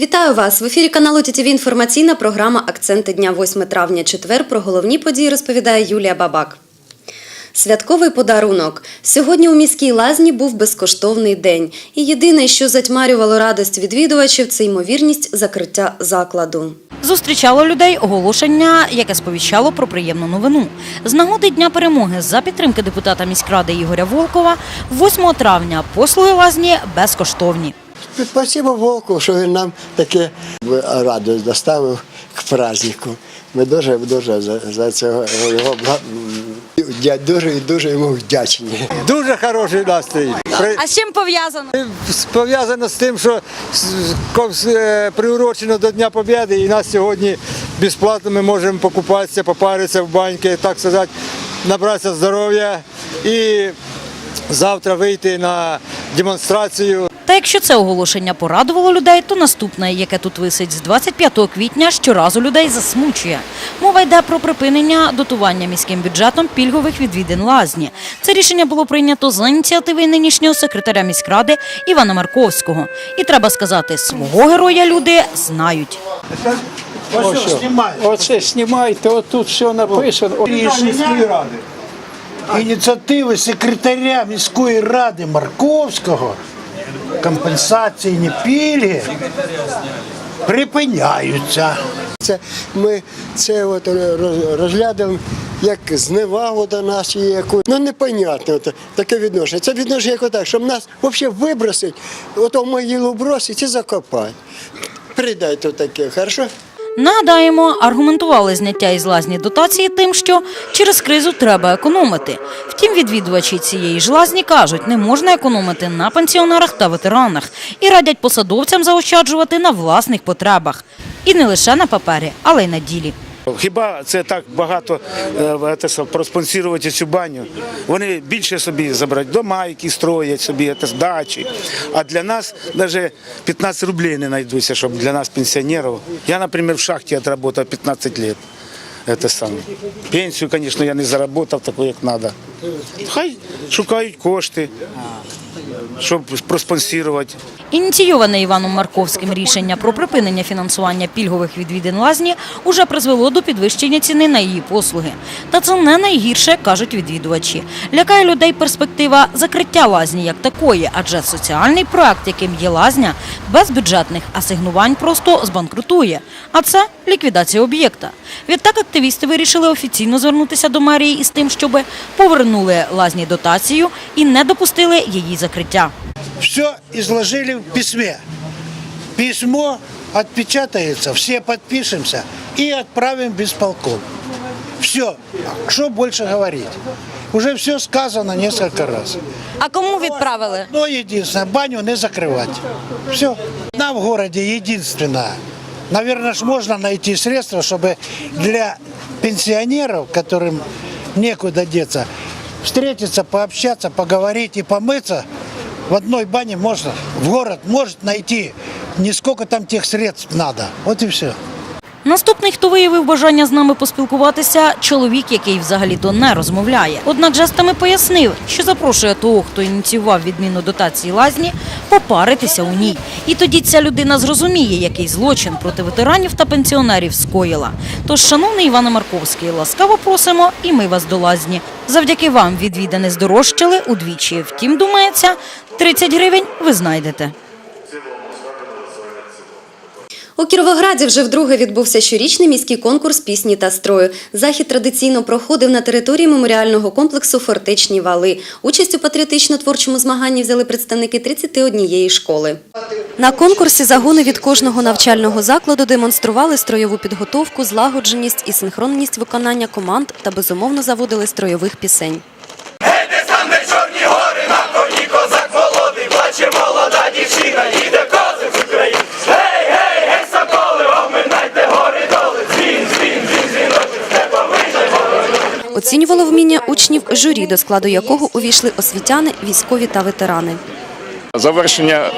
Вітаю вас в ефірі каналу ТТВ інформаційна програма Акценти дня 8 травня четвер. Про головні події розповідає Юлія Бабак. Святковий подарунок. Сьогодні у міській лазні був безкоштовний день. І єдине, що затьмарювало радость відвідувачів, це ймовірність закриття закладу. Зустрічало людей оголошення, яке сповіщало про приємну новину. З нагоди Дня перемоги за підтримки депутата міськради Ігоря Волкова 8 травня послуги лазні безкоштовні. Спасибо Волку, що він нам таке радість доставив к празднику. Ми дуже дуже за, за цього його дя- дуже і дуже йому вдячні. Дуже хороший настрій. А з чим пов'язано? Пов'язано з тим, що е, приурочено до Дня Побєди, і нас сьогодні безплатно ми можемо покупатися, попаритися в баньки, так сказати, набратися здоров'я і завтра вийти на демонстрацію. Та якщо це оголошення порадувало людей, то наступне, яке тут висить з 25 квітня, щоразу людей засмучує. Мова йде про припинення дотування міським бюджетом пільгових відвідин лазні. Це рішення було прийнято за ініціативи нинішнього секретаря міськради Івана Марковського. І треба сказати, свого героя люди знають. Оце знімайте, отут все написано. міської ради. Ініціативи секретаря міської ради Марковського компенсаційні пільги припиняються. Це ми це от розглядаємо як зневагу до нас і яку. Ну непонятне от, таке відношення. Це відношення як отак, щоб нас взагалі вибросить, ото в могилу бросить і закопати. Придайте таке, хорошо? Нагадаємо, аргументували зняття із лазні дотації тим, що через кризу треба економити. Втім, відвідувачі цієї ж лазні кажуть, не можна економити на пенсіонерах та ветеранах і радять посадовцям заощаджувати на власних потребах. І не лише на папері, але й на ділі. Хіба це так багато е, проспонсірувати цю баню? Вони більше собі забрати дома, які строять собі, це, дачі. А для нас навіть 15 рублей не знайдуться, щоб для нас, пенсіонерів. Я, наприклад, в шахті відпрацював 15 років. Это саме. Пенсію, звісно, я не заработав таку, як треба. Хай шукають кошти, щоб проспонсірувати. Ініційоване Іваном Марковським рішення про припинення фінансування пільгових відвідин лазні уже призвело до підвищення ціни на її послуги. Та це не найгірше, кажуть відвідувачі. Лякає людей перспектива закриття лазні як такої, адже соціальний проект, яким є лазня, без бюджетних асигнувань просто збанкрутує. А це ліквідація об'єкта. Відтак активісти вирішили офіційно звернутися до мерії із тим, щоб повернули лазні дотацію і не допустили її закриття. Все изложили в письме. Письмо отпечатается, все подпишемся и отправим в исполком. Все. Что больше говорить? Уже все сказано несколько раз. А кому відправили? Но единственное, баню не закрывать. Все. Нам в городе единственное. Наверное, ж можно найти средства, чтобы для пенсионеров, которым некуда деться, встретиться, пообщаться, поговорить и помыться, в одной бане можно, в город может найти, не сколько там тех средств надо. Вот и все. Наступний, хто виявив бажання з нами поспілкуватися, чоловік, який взагалі-то не розмовляє. Однак жестами пояснив, що запрошує того, хто ініціював відміну дотації лазні, попаритися у ній. І тоді ця людина зрозуміє, який злочин проти ветеранів та пенсіонерів скоїла. Тож, шановний Іване Марковський, ласкаво просимо і ми вас до лазні. Завдяки вам відвідини здорожчали удвічі. Втім, думається, 30 гривень ви знайдете. У Кіровограді вже вдруге відбувся щорічний міський конкурс пісні та строю. Захід традиційно проходив на території меморіального комплексу Фортечні вали. Участь у патріотично-творчому змаганні взяли представники 31 школи. На конкурсі загони від кожного навчального закладу демонстрували строєву підготовку, злагодженість і синхронність виконання команд та безумовно заводили строєвих пісень. Оцінювало вміння учнів журі, до складу якого увійшли освітяни, військові та ветерани. Завершення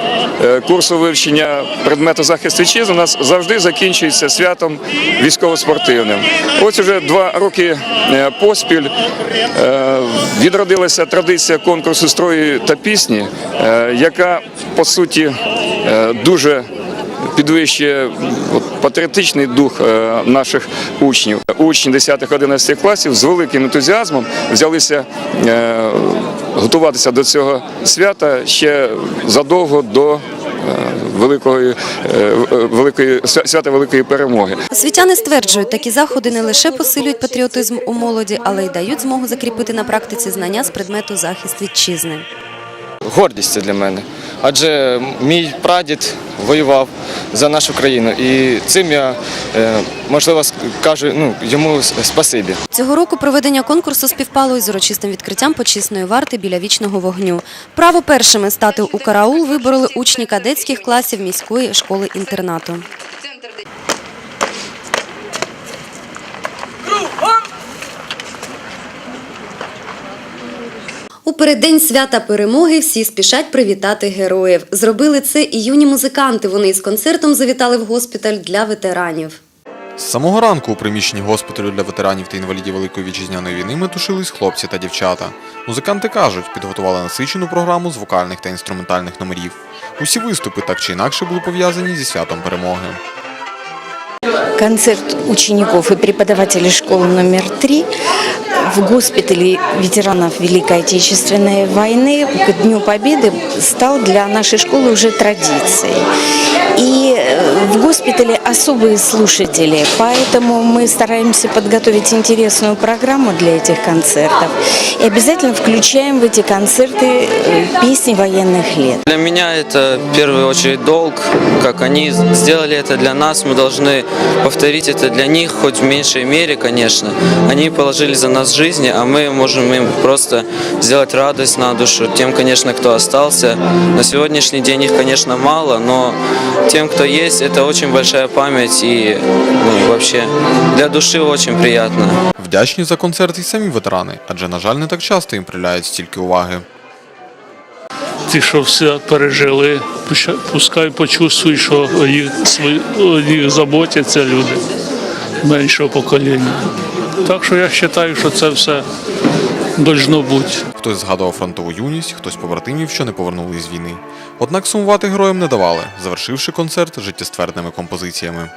е, курсу вивчення предмету захист вітчизни у нас завжди закінчується святом військово-спортивним. Ось уже два роки е, поспіль е, відродилася традиція конкурсу строю та пісні, яка по суті дуже підвищує патріотичний дух е, наших учнів. Учні 10-11 класів з великим ентузіазмом взялися е, готуватися до цього свята ще задовго до е, великої, великої свята великої перемоги. Освітяни стверджують, такі заходи не лише посилюють патріотизм у молоді, але й дають змогу закріпити на практиці знання з предмету захист вітчизни. гордість це для мене. Адже мій прадід воював за нашу країну, і цим я е, можливо кажу ну, йому спасибі. Цього року проведення конкурсу співпало із урочистим відкриттям почесної варти біля вічного вогню. Право першими стати у караул вибороли учні кадетських класів міської школи-інтернату. У переддень свята перемоги всі спішать привітати героїв. Зробили це і юні музиканти. Вони із концертом завітали в госпіталь для ветеранів. З самого ранку у приміщенні госпіталю для ветеранів та інвалідів Великої вітчизняної війни метушились хлопці та дівчата. Музиканти кажуть, підготували насичену програму з вокальних та інструментальних номерів. Усі виступи так чи інакше були пов'язані зі святом перемоги. концерт учеников и преподавателей школы номер три в госпитале ветеранов Великой Отечественной войны к Дню Победы стал для нашей школы уже традицией. И э, в госпитале особые слушатели, поэтому мы стараемся подготовить интересную программу для этих концертов и обязательно включаем в эти концерты э, песни военных лет. Для меня это в первую очередь долг, как они сделали это для нас, мы должны повторить это для них, хоть в меньшей мере, конечно. Они положили за нас жизни, а мы можем им просто сделать радость на душу. Тем, конечно, кто остался. На сегодняшний день их, конечно, мало, но тем, кто есть, это очень большая память и ну, вообще для души очень приятно. Вдячні за концерт і самі ветерани, адже, на жаль, не так часто їм приділяють стільки уваги. ті, що все пережили, пускай почувствують, що їх, їх заботяться люди меншого покоління. Так що я вважаю, що це все должно бути. Хтось згадував фронтову юність, хтось побратимів, що не повернули з війни. Однак сумувати героям не давали, завершивши концерт життєствердними композиціями.